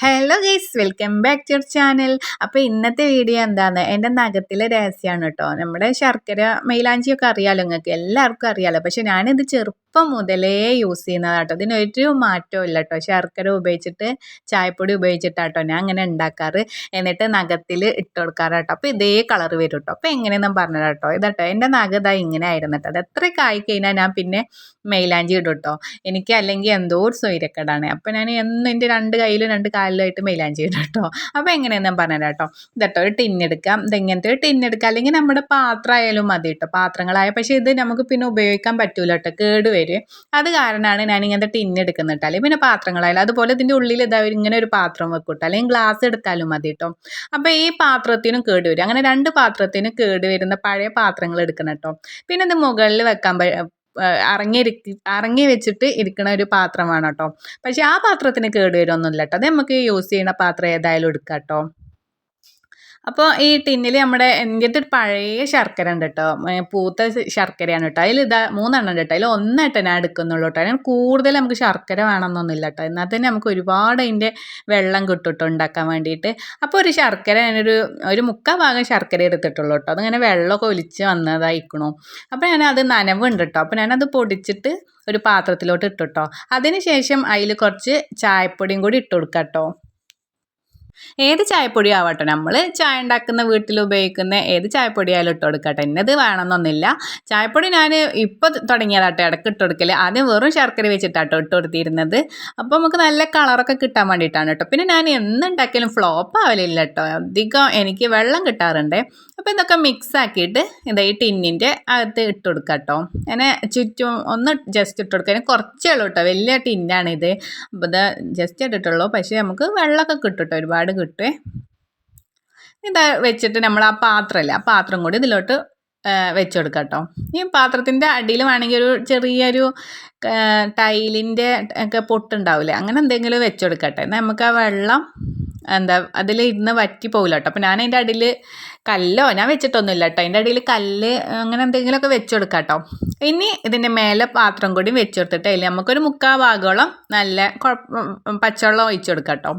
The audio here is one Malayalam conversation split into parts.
Hello guys welcome back to your channel അപ്പോൾ ഇന്നത്തെ വീഡിയോ എന്താണ് എന്റെ നഖത്തിലെ രഹസ്യമാണ് കേട്ടോ നമ്മുടെ ശർക്കര മൈലാഞ്ചിയൊക്കെ അറിയാലോ നിങ്ങൾക്ക്? എല്ലാവർക്കും അറിയാലോ. പക്ഷെ ഞാനിത് ചെറുപ്പം മുതലേ യൂസ് ചെയ്യുന്നതാണ് കേട്ടോ ഇതിനൊരു മാറ്റവും ഇല്ല കേട്ടോ ശർക്കര ഉപയോഗിച്ചിട്ട് ചായപ്പൊടി ഉപയോഗിച്ചിട്ടാട്ടോ ഞാൻ അങ്ങനെ ഉണ്ടാക്കാറ്. എന്നിട്ട് നഖത്തിൽ ഇട്ട് കൊടുക്കാറ് കേട്ടോ അപ്പോൾ ഇതേ കളർ വരും കേട്ടോ അപ്പോൾ എങ്ങനെയെന്നും പറഞ്ഞത് കേട്ടോ ഇതാട്ടോ എന്റെ നഖ ഇങ്ങനെ ആയിരുന്നു കേട്ടോ അത് എത്രയൊക്കെ ആയി കഴിഞ്ഞാൽ ഞാൻ പിന്നെ മൈലാഞ്ചി ഇടും കേട്ടോ എനിക്ക് അല്ലെങ്കിൽ എന്തോ ഒരു സ്വൈരക്കേടാണ് അപ്പോൾ ഞാൻ എന്നും എന്റെ രണ്ട് കയ്യിലും രണ്ട് കാലിലായിട്ട് മൈലാഞ്ചി ചെയ്യണം കേട്ടോ. അപ്പോൾ എങ്ങനെയാണെന്ന് പറഞ്ഞുതരാം കേട്ടോ. ഇതട്ടോ ഒരു ടിന്നെടുക്കാം ഇതെങ്ങനത്തെ ഒരു ടിന്നെടുക്കാം അല്ലെങ്കിൽ നമ്മുടെ പാത്രം ആയാലും മതി കേട്ടോ. പാത്രങ്ങളായ പക്ഷേ ഇത് നമുക്ക് പിന്നെ ഉപയോഗിക്കാൻ പറ്റൂല കേട്ടോ. കേട് വരും. അത് കാരണമാണ് ഞാൻ ഇങ്ങനത്തെ ടിന്നെടുക്കുന്നത് കേട്ടോ. അല്ലെങ്കിൽ പിന്നെ പാത്രങ്ങളായാലും അതുപോലെ ഇതിന്റെ ഉള്ളിൽ ഇതാ ഇങ്ങനെ ഒരു പാത്രം വെക്കും കേട്ടോ. അല്ലെങ്കിൽ ഗ്ലാസ് എടുത്താലും മതി കേട്ടോ. അപ്പോൾ ഈ പാത്രത്തിനും കേട് വരും. അങ്ങനെ രണ്ട് പാത്രത്തിനും കേട് വരുന്ന പഴയ പാത്രങ്ങൾ എടുക്കണം കേട്ടോ. പിന്നെ ഇത് മുകളിൽ വെക്കാൻ അറങ്ങി അറങ്ങി വെച്ചിട്ട് ഇരിക്കുന്ന ഒരു പാത്രമാണ് കേട്ടോ. പക്ഷേ ആ പാത്രത്തിന് കേട് വരുമൊന്നുമില്ല കേട്ടോ. അത് നമുക്ക് യൂസ് ചെയ്യുന്ന പാത്രം ഏതായാലും എടുക്കാം കേട്ടോ. അപ്പോൾ ഈ ടിന്നിൽ നമ്മുടെ എന്റെ പഴയ ശർക്കര ഉണ്ട് കേട്ടോ പൂത്ത ശർക്കരയാണ് കേട്ടോ. അതിൽ ഇതാ മൂന്നെണ്ണം ഉണ്ട് കേട്ടോ. അതിൽ ഒന്നായിട്ട് ഞാൻ എടുക്കുന്നുള്ളൂ കേട്ടോ. അതിന് കൂടുതൽ നമുക്ക് ശർക്കര വേണമെന്നൊന്നുമില്ല കേട്ടോ. എന്നാൽ തന്നെ നമുക്ക് ഒരുപാട് അതിന്റെ വെള്ളം കിട്ടും ഉണ്ടാക്കാൻ വേണ്ടിയിട്ട്. അപ്പോൾ ഒരു ശർക്കര ഞാനൊരു ഒരു മുക്കാൽ ഭാഗം ശർക്കര എടുത്തിട്ടുള്ളൂ കേട്ടോ. അതിങ്ങനെ വെള്ളമൊക്കെ ഒലിച്ച് വന്നതായിക്കണു അപ്പോൾ ഞാൻ ഞാനത് നനവുണ്ട് കേട്ടോ. അപ്പോൾ ഞാനത് പൊടിച്ചിട്ട് ഒരു പാത്രത്തിലോട്ട് ഇട്ടു കേട്ടോ. അതിന് ശേഷം അതിൽ കുറച്ച് ചായപ്പൊടിയും കൂടി ഇട്ട് കൊടുക്കാം കേട്ടോ. ഏത് ചായപ്പൊടി ആവട്ടെ നമ്മൾ ചായ ഉണ്ടാക്കുന്ന വീട്ടിൽ ഉപയോഗിക്കുന്ന ഏത് ചായപ്പൊടി ആയാലും ഇട്ട് കൊടുക്കട്ടെ. എന്നത് വേണമെന്നൊന്നുമില്ല. ചായപ്പൊടി ഞാൻ ഇപ്പോൾ തുടങ്ങിയതാട്ടെ ഇടയ്ക്ക് ഇട്ട് കൊടുക്കൽ ആദ്യം വെറും ശർക്കര വെച്ചിട്ടാട്ടോ ഇട്ട് കൊടുത്തിരുന്നത്. അപ്പോൾ നമുക്ക് നല്ല കളറൊക്കെ കിട്ടാൻ വേണ്ടിയിട്ടാണ് കേട്ടോ. പിന്നെ ഞാൻ എന്തുണ്ടാക്കിയാലും ഫ്ലോപ്പ് ആവലില്ല കേട്ടോ. അധികം എനിക്ക് വെള്ളം കിട്ടാറുണ്ട്. അപ്പോൾ ഇതൊക്കെ മിക്സ് ആക്കിയിട്ട് ഇതാ ഈ ടിന്നിന്റെ അകത്ത് ഇട്ട് കൊടുക്കുക കേട്ടോ അങ്ങനെ ചുറ്റും ഒന്ന് ജസ്റ്റ് ഇട്ട് കൊടുക്കുക കുറച്ചേ ഉള്ളൂ കേട്ടോ വലിയ ടിന്നാണിത് അപ്പോൾ ഇത് ജസ്റ്റ് ഇട്ടിട്ടുള്ളൂ. പക്ഷേ നമുക്ക് വെള്ളമൊക്കെ കിട്ടും കേട്ടോ ഒരുപാട് കിട്ടുമേ ഇത് വെച്ചിട്ട് നമ്മൾ ആ പാത്രമല്ലേ ആ പാത്രം കൂടി ഇതിലോട്ട് വെച്ച് കൊടുക്കാം കേട്ടോ ഈ പാത്രത്തിന്റെ അടിയിൽ വേണമെങ്കിൽ ഒരു ചെറിയൊരു ടൈലിന്റെ ഒക്കെ പൊട്ടുണ്ടാവില്ലേ അങ്ങനെ എന്തെങ്കിലും വെച്ച് കൊടുക്കട്ടെ. നമുക്ക് ആ വെള്ളം എന്താ അതിൽ ഇരുന്ന് വറ്റി പോകില്ല കേട്ടോ അപ്പോൾ ഞാൻ അതിന്റെ അടിയിൽ കല്ലോ ഞാൻ വെച്ചിട്ടൊന്നുമില്ല കേട്ടോ അതിന്റെ അടിയിൽ കല്ല് അങ്ങനെ എന്തെങ്കിലുമൊക്കെ വെച്ച് കൊടുക്കാം കേട്ടോ ഇനി ഇതിന്റെ മേലെ പാത്രം കൂടി വെച്ച് കൊടുത്തിട്ട് അതിൽ നമുക്കൊരു മുക്കാൽ ഭാഗോളം നല്ല പച്ചവെള്ളം ഒഴിച്ചു കൊടുക്കാം കേട്ടോ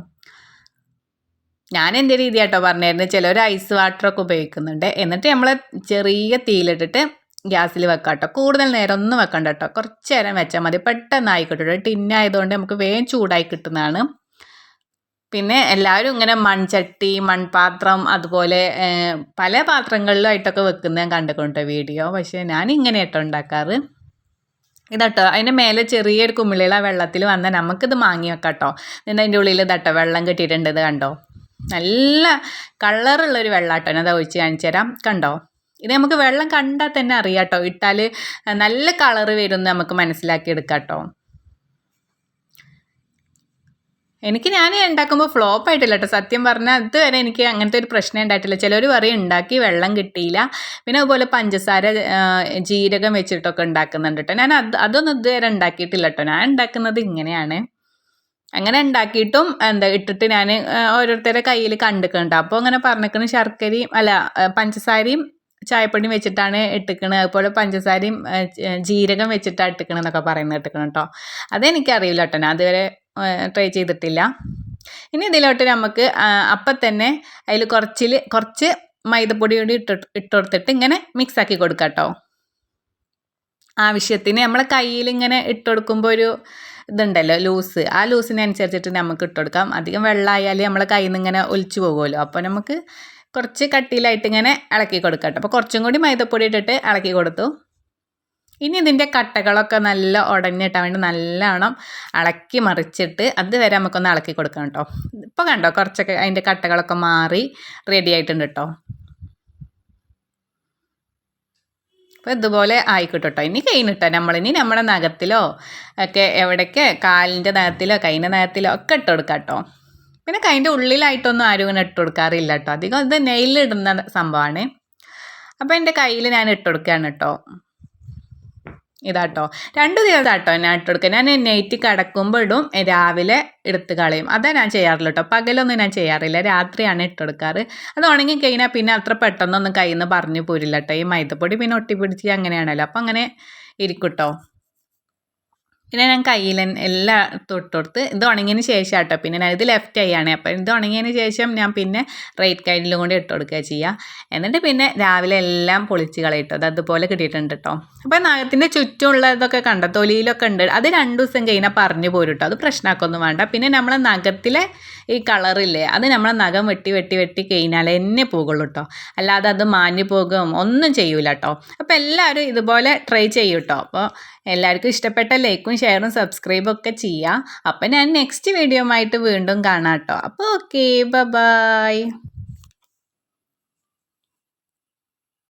ഞാൻ എന്റെ രീതി കേട്ടോ പറഞ്ഞായിരുന്നു ചിലർ ഐസ് വാട്ടറൊക്കെ ഉപയോഗിക്കുന്നുണ്ട്. എന്നിട്ട് നമ്മൾ ചെറിയ തീയിലിട്ടിട്ട് ഗ്യാസിൽ വെക്കാം കേട്ടോ കൂടുതൽ നേരം ഒന്നും വെക്കണ്ട കേട്ടോ കുറച്ച് നേരം വെച്ചാൽ മതി. പെട്ടെന്ന് ആയിക്കോട്ടെ ടിന്നായതുകൊണ്ട് നമുക്ക് വേഗം ചൂടായി കിട്ടുന്നതാണ്. പിന്നെ എല്ലാവരും ഇങ്ങനെ മൺചട്ടി മൺപാത്രം അതുപോലെ പല പാത്രങ്ങളിലായിട്ടൊക്കെ വെക്കുന്ന ഞാൻ കണ്ടിട്ടുണ്ട് വീഡിയോ? പക്ഷേ ഞാൻ ഇങ്ങനെ കേട്ടോ ഉണ്ടാക്കാറ്. ഇതട്ടോ അതിന്റെ മേലെ ചെറിയൊരു കുമിളിള വെള്ളത്തിൽ വന്നാൽ നമുക്കിത് മാങ്ങി വെക്കാം കേട്ടോ എന്നിട്ട് അതിന്റെ ഉള്ളിൽ ഇതട്ടോ വെള്ളം കെട്ടിയിട്ടുണ്ട് ഇത് കണ്ടോ? നല്ല കളറുള്ളൊരു വെള്ളാട്ടോ ഞാൻ അത് ഒഴിച്ച് കാണിച്ചു തരാം. കണ്ടോ? ഇത് നമുക്ക് വെള്ളം കണ്ടാൽ തന്നെ അറിയാം കേട്ടോ ഇട്ടാൽ നല്ല കളറ് വരും നമുക്ക് മനസ്സിലാക്കി എടുക്കാം കേട്ടോ എനിക്ക് ഞാൻ ഉണ്ടാക്കുമ്പോൾ ഫ്ലോപ്പ് ആയിട്ടില്ല കേട്ടോ സത്യം പറഞ്ഞാൽ ഇതുവരെ എനിക്ക് അങ്ങനത്തെ ഒരു പ്രശ്നം ഉണ്ടായിട്ടില്ല. ചിലർ പറയും ഉണ്ടാക്കി വെള്ളം കിട്ടിയില്ല. പിന്നെ അതുപോലെ പഞ്ചസാര ജീരകം വെച്ചിട്ടൊക്കെ ഉണ്ടാക്കുന്നുണ്ട് കേട്ടോ ഞാൻ അത് അതൊന്നും ഇതുവരെ ഉണ്ടാക്കിയിട്ടില്ല കേട്ടോ ഞാൻ ഉണ്ടാക്കുന്നത് ഇങ്ങനെയാണ്. അങ്ങനെ ഉണ്ടാക്കിയിട്ടും എന്താ ഇട്ടിട്ട് ഞാൻ ഓരോരുത്തരുടെ കയ്യിൽ കണ്ടിട്ടുണ്ട്. അപ്പോൾ അങ്ങനെ പറഞ്ഞിരിക്കുന്ന ശർക്കരയും അല്ല പഞ്ചസാരയും ചായപ്പൊടിയും വെച്ചിട്ടാണ് ഇട്ടിക്കണത് അതുപോലെ പഞ്ചസാരയും ജീരകം വെച്ചിട്ടാണ് ഇട്ടിക്കണെന്നൊക്കെ പറയുന്നത് ഇട്ടിക്കണം കേട്ടോ അതെനിക്കറിയില്ല കേട്ടോ ഞാൻ അതുവരെ ട്രൈ ചെയ്തിട്ടില്ല. ഇനി ഇതിലോട്ട് നമുക്ക് അപ്പം തന്നെ അതിൽ കുറച്ചിൽ കുറച്ച് മൈദപ്പൊടി കൂടി ഇട്ട് ഇട്ട് കൊടുത്തിട്ട് ഇങ്ങനെ മിക്സ് ആക്കി കൊടുക്കാം കേട്ടോ ആവശ്യത്തിന് നമ്മളെ കയ്യിൽ ഇങ്ങനെ ഇട്ട് കൊടുക്കുമ്പോൾ ഒരു ഇതുണ്ടല്ലോ ലൂസ്. ആ ലൂസിനനുസരിച്ചിട്ട് നമുക്ക് ഇട്ട് കൊടുക്കാം. അധികം വെള്ളമായാൽ നമ്മളെ കയ്യിൽ നിന്ന് ഇങ്ങനെ ഒലിച്ചു പോകുമല്ലോ. അപ്പോൾ നമുക്ക് കുറച്ച് കട്ടിയിലായിട്ട് ഇങ്ങനെ ഇളക്കി കൊടുക്കട്ടെ അപ്പോൾ കുറച്ചും കൂടി മൈദപ്പൊടി ഇട്ടിട്ട് ഇളക്കി കൊടുത്തു. ഇനി ഇതിന്റെ കട്ടകളൊക്കെ നല്ല ഉടഞ്ഞിട്ടാൻ വേണ്ടി നല്ലോണം ഇളക്കി മറിച്ചിട്ട് അതുവരെ നമുക്കൊന്ന് ഇളക്കി കൊടുക്കണം കേട്ടോ. ഇപ്പോൾ കണ്ടോ കുറച്ചൊക്കെ അതിന്റെ കട്ടകളൊക്കെ മാറി റെഡി ആയിട്ടുണ്ട് കേട്ടോ. അപ്പോൾ ഇതുപോലെ ആയിക്കോട്ടെ കേട്ടോ. ഇനി കഴിഞ്ഞിട്ടോ നമ്മളിനി നമ്മുടെ നഖത്തിലോ ഒക്കെ എവിടേക്ക് കാലിന്റെ നഖത്തിലോ കൈന്റെ നഖത്തിലോ ഒക്കെ ഇട്ട് കൊടുക്കാം കേട്ടോ. പിന്നെ കൈന്റെ ഉള്ളിലായിട്ടൊന്നും ആരും ഇങ്ങനെ ഇട്ട് കൊടുക്കാറില്ല കേട്ടോ. അധികം ഇത് നെയിലിടുന്ന സംഭവമാണ്. അപ്പോൾ എന്റെ കയ്യിൽ ഞാൻ ഇട്ട് കൊടുക്കുകയാണ് കേട്ടോ. ഇതാട്ടോ. രണ്ട് ദിവസം ആട്ടോ ഞാൻ ഇട്ട് കൊടുക്കുക ഞാൻ നൈറ്റ് കിടക്കുമ്പോൾ ഇടും രാവിലെ എടുത്ത് കളയും. അതാണ് ഞാൻ ചെയ്യാറില്ല കേട്ടോ പകലൊന്നും ഞാൻ ചെയ്യാറില്ല. രാത്രിയാണ് ഇട്ട് കൊടുക്കാറ്. അത് ഉണങ്ങി കഴിഞ്ഞാൽ പിന്നെ അത്ര പെട്ടെന്നൊന്നും കയ്യിൽ നിന്ന് പറഞ്ഞു പോരില്ല കേട്ടോ ഈ മൈദപ്പൊടി പിന്നെ ഒട്ടിപ്പിടിച്ച് അങ്ങനെയാണല്ലോ. അപ്പം അങ്ങനെ ഇരിക്കും കേട്ടോ പിന്നെ ഞാൻ കയ്യിൽ എല്ലാം തൊട്ടുകൊടുത്ത് ഇത് ഉണങ്ങിയതിന് ശേഷം കേട്ടോ പിന്നെ ഞാൻ ഇത് ലെഫ്റ്റ് കൈയാണ് അപ്പം ഇത് ഉണങ്ങിയതിന് ശേഷം ഞാൻ പിന്നെ റൈറ്റ് കൈഡിലും കൂടി ഇട്ട് കൊടുക്കുക ചെയ്യുക എന്നിട്ട് പിന്നെ രാവിലെ എല്ലാം പൊളിച്ച് കളയിട്ടോ. അത് അതുപോലെ കിട്ടിയിട്ടുണ്ട് കേട്ടോ അപ്പോൾ നഖത്തിന്റെ ചുറ്റുമുള്ളതൊക്കെ കണ്ട? തൊലിയിലൊക്കെ ഉണ്ട്. അത് രണ്ട് ദിവസം കഴിഞ്ഞാൽ പറഞ്ഞു പോരും കേട്ടോ അത് പ്രശ്നമാക്കൊന്നും വേണ്ട. പിന്നെ നമ്മളെ നഖത്തിലെ ഈ കളറില്ലേ അത് നമ്മളെ നഖം വെട്ടി വെട്ടി വെട്ടി കഴിഞ്ഞാൽ എന്നെ പോകുള്ളൂ കേട്ടോ അല്ലാതെ അത് മാഞ്ഞു പോകും. ഒന്നും ചെയ്യൂല കേട്ടോ അപ്പോൾ എല്ലാവരും ഇതുപോലെ ട്രൈ ചെയ്യൂ കേട്ടോ അപ്പോൾ എല്ലാവർക്കും ഇഷ്ടപ്പെട്ട ലൈക്കും ഷെയറും സബ്സ്ക്രൈബും ഒക്കെ ചെയ്യുക. അപ്പം ഞാൻ നെക്സ്റ്റ് വീഡിയോ ആയിട്ട് വീണ്ടും കാണാം കേട്ടോ. അപ്പോൾ ഓക്കെ ബൈ